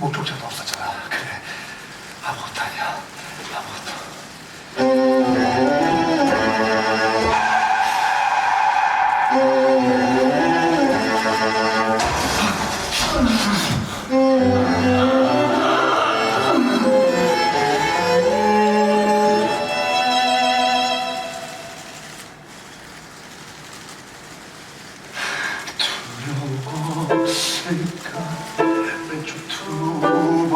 목격자도 없었죠.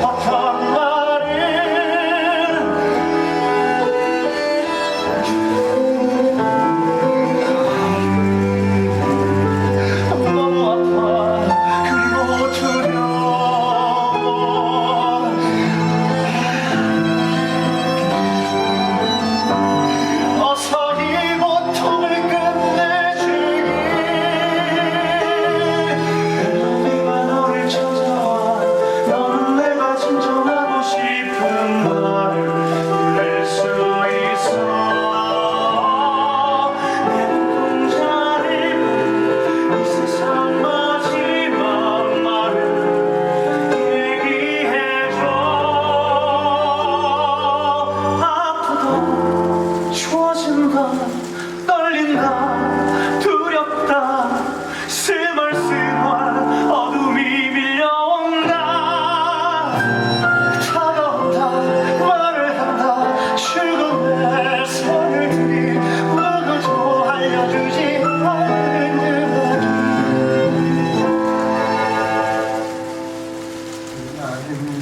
What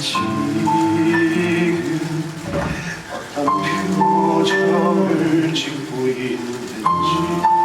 지금 어떤 표정을 짓고 있는지.